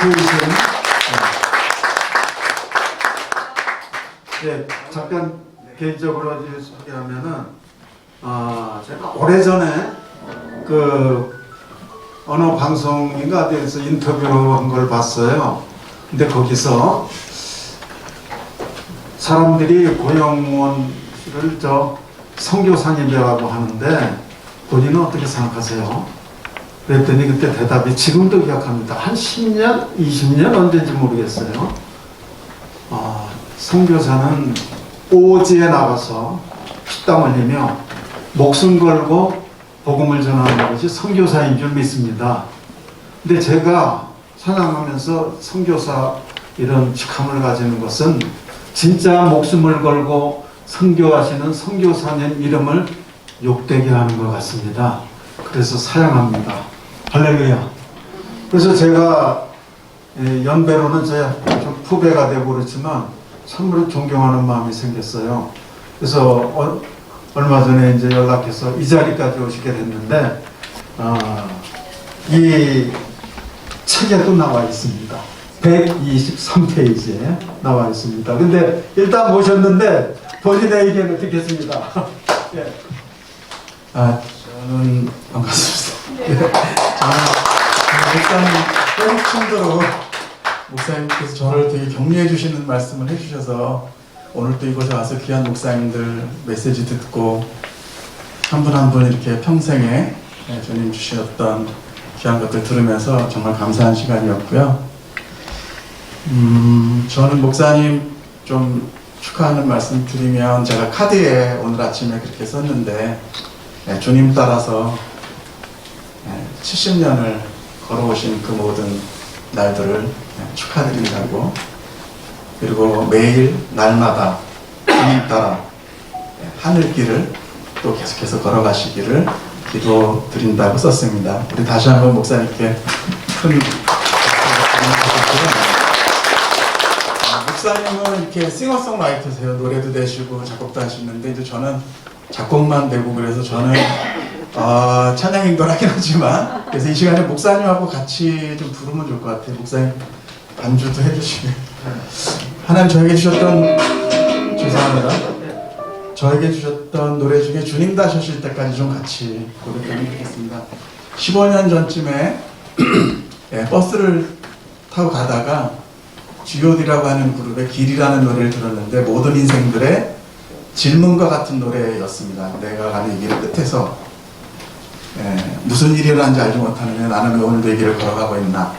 보이신 네. 네, 잠깐 개인적으로 소개하면은 아 제가 오래전에 그 어느 방송인가 어디에서 인터뷰한 걸 봤어요. 근데 거기서 사람들이 고영원 씨를 저 선교사님이라고 하는데 본인은 어떻게 생각하세요? 그랬더니 그때 대답이 지금도 기억합니다. 한 10년, 20년 언제인지 모르겠어요. 아, 선교사는 오지에 나가서 피땀 흘리며 목숨 걸고 복음을 전하는 것이 선교사인 줄 믿습니다. 근데 제가 생각하면서 선교사 이런 직함을 가지는 것은 진짜 목숨을 걸고 선교하시는 선교사님 이름을 욕되게 하는 것 같습니다. 그래서 사양합니다. 할렐루야. 그래서 제가 예, 연배로는 제좀 후배가 되고 그렇지만 참으로 존경하는 마음이 생겼어요. 그래서 어- 얼마 전에 이제 연락해서 이 자리까지 오시게 됐는데 아, 이 책에도 나와 있습니다. 123페이지에 나와 있습니다. 근데 일단 모셨는데 본인의 의견을 듣겠습니다. 예. 아, 저는 반갑습니다. 네. 저는 목사님 빼곡 참도록 목사님께서 저를 되게 격려해 주시는 말씀을 해주셔서 오늘 또 이곳에 와서 귀한 목사님들 메시지 듣고 한 분 한 분 이렇게 평생에 네, 주님 주셨던 귀한 것들 들으면서 정말 감사한 시간이었고요. 음, 저는 목사님 좀 축하하는 말씀 드리면 제가 카드에 오늘 아침에 그렇게 썼는데 네, 주님 따라서 70년을 걸어오신 그 모든 날들을 네, 축하드린다고 그리고 매일 날마다 주님 따라 네, 하늘길을 또 계속해서 걸어가시기를 기도 드린다고 썼습니다. 우리 다시 한번 목사님께 큰 아, 목사님은 이렇게 싱어송라이터세요. 노래도 내시고 작곡도 하시는데 이제 저는 작곡만 되고 그래서 저는 어, 찬양 인도라긴 하지만 그래서 이 시간에 목사님하고 같이 좀 부르면 좋을 것 같아요. 목사님 반주도 해주시면 하나님 저에게 주셨던 죄송합니다. 저에게 주셨던 노래 중에 주님 다셔실 때까지 좀 같이 고백하면 좋겠습니다. 15년 전쯤에 예, 버스를 타고 가다가 G.O.D라고 하는 그룹의 길이라는 노래를 들었는데 모든 인생들의 질문과 같은 노래였습니다. 내가 가는 이길 끝에서 예, 무슨 일이 일어난지 알지 못하느냐 나는 왜 오늘도 이 길을 걸어가고 있나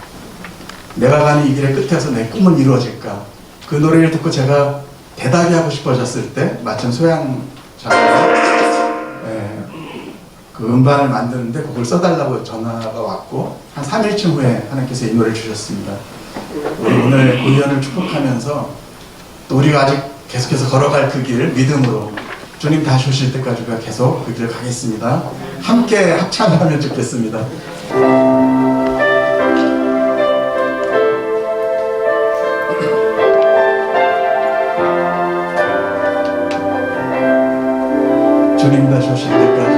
내가 가는 이 길의 끝에서 내 꿈은 이루어질까 그 노래를 듣고 제가 대답이 하고 싶어졌을 때 마침 소양장에서 예, 그 음반을 만드는데 그걸 써달라고 전화가 왔고 한 3일쯤 후에 하나님께서 이 노래를 주셨습니다. 오늘 의연을 축복하면서 또 우리가 아직 계속해서 걸어갈 그길 믿음으로 주님 다시 오실 때까지 우리가 계속 그 길을 가겠습니다. 함께 합창하면 좋겠습니다. 주님 다시 오실 때까지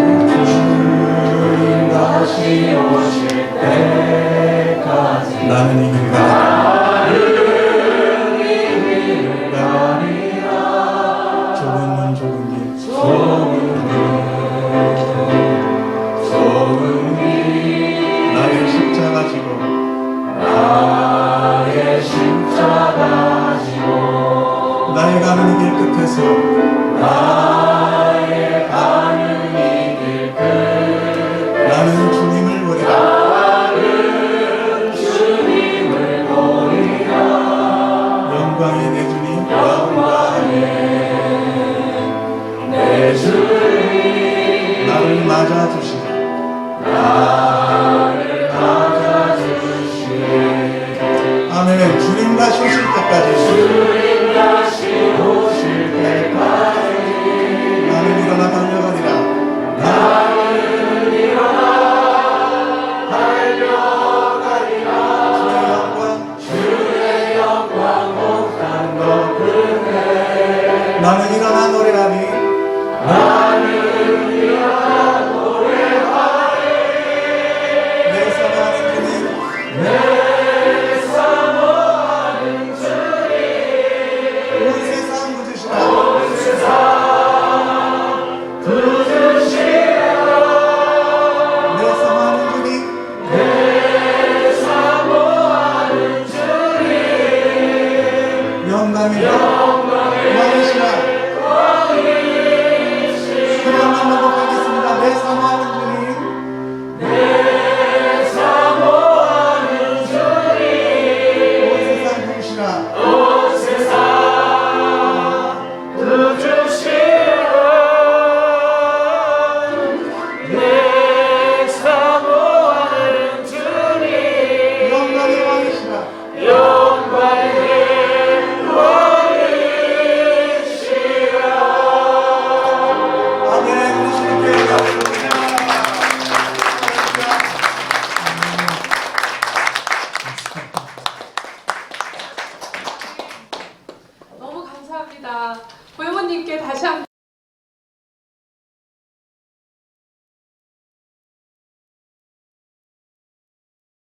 주님 다시 오실 때까지 나는 이 길을 나의 가는 이길 끝에서. 나 나는 일어나 노래하니 감사합니다. 고영원님께 다시 한 번.